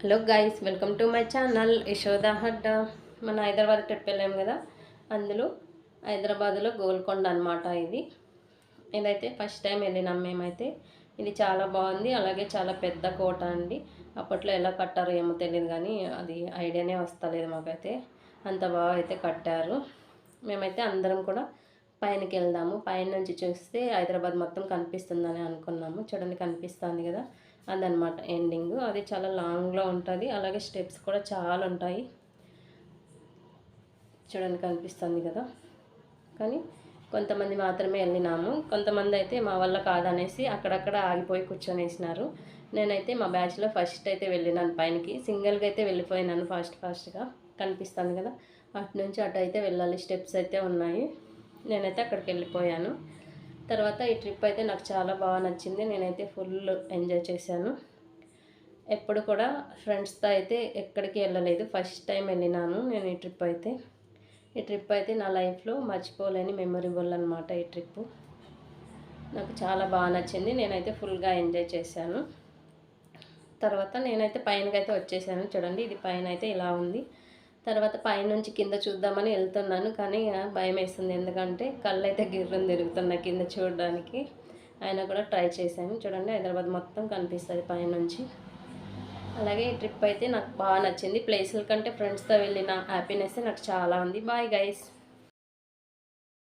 Hello guys welcome to my channel Yashoda హడ్డ మన Hyderabad trip వెళ్ళాం కదా అందులో హైదరాబాద్లో గోల్కొండ అనమాట ఇది. ఇదైతే ఫస్ట్ టైం వెళ్ళినాం మేమైతే. ఇది చాలా బాగుంది అలాగే చాలా పెద్ద కోట అండి. అప్పట్లో ఎలా కట్టారో ఏమో తెలియదు కానీ అది ఐడియానే వస్తలేదు మాకైతే. అంత బాగా అయితే కట్టారు. మేమైతే అందరం కూడా పైనకి వెళ్దాము పైన నుంచి చూస్తే హైదరాబాద్ మొత్తం కనిపిస్తుందని అనుకున్నాము. చూడండి కనిపిస్తుంది కదా. అదనమాట ఎండింగ్. అది చాలా లాంగ్లో ఉంటుంది. అలాగే స్టెప్స్ కూడా చాలా ఉంటాయి. చూడండి కనిపిస్తుంది కదా. కానీ కొంతమంది మాత్రమే వెళ్ళినాము కొంతమంది అయితే మా వల్ల కాదనేసి అక్కడక్కడ ఆగిపోయి కూర్చొనేసినారు. నేనైతే మా బ్యాచ్లో ఫస్ట్ అయితే వెళ్ళినాను పైనకి. సింగిల్గా అయితే వెళ్ళిపోయినాను ఫాస్ట్ ఫాస్ట్గా. కనిపిస్తుంది కదా. అటు నుంచి అటు అయితే వెళ్ళాలి. స్టెప్స్ అయితే ఉన్నాయి. నేనైతే అక్కడికి వెళ్ళిపోయాను. తర్వాత ఈ ట్రిప్ అయితే నాకు చాలా బాగా నచ్చింది. నేనైతే ఫుల్ ఎంజాయ్ చేశాను. ఎప్పుడు కూడా ఫ్రెండ్స్తో అయితే ఎక్కడికి వెళ్ళలేదు. ఫస్ట్ టైం వెళ్ళినాను నేను ఈ ట్రిప్ అయితే. ఈ ట్రిప్ అయితే నా లైఫ్లో మర్చిపోలేని మెమొరబుల్ అనమాట ఈ ట్రిప్. నాకు చాలా బాగా నచ్చింది. నేనైతే ఫుల్గా ఎంజాయ్ చేశాను. తర్వాత నేనైతే పైనకైతే వచ్చేసాను. చూడండి ఇది పైన అయితే ఇలా ఉంది. తర్వాత పైనుంచి కింద చూద్దామని వెళ్తున్నాను కానీ భయం వేస్తుంది ఎందుకంటే కళ్ళు అయితే గిర్రం తిరుగుతున్నాయి కింద చూడడానికి. ఆయన కూడా ట్రై చేశాను. చూడండి హైదరాబాద్ మొత్తం కనిపిస్తుంది పైనుంచి. అలాగే ఈ ట్రిప్ అయితే నాకు బాగా నచ్చింది. ప్లేసుల కంటే ఫ్రెండ్స్తో వెళ్ళిన హ్యాపీనెస్ నాకు చాలా ఉంది. Bye guys.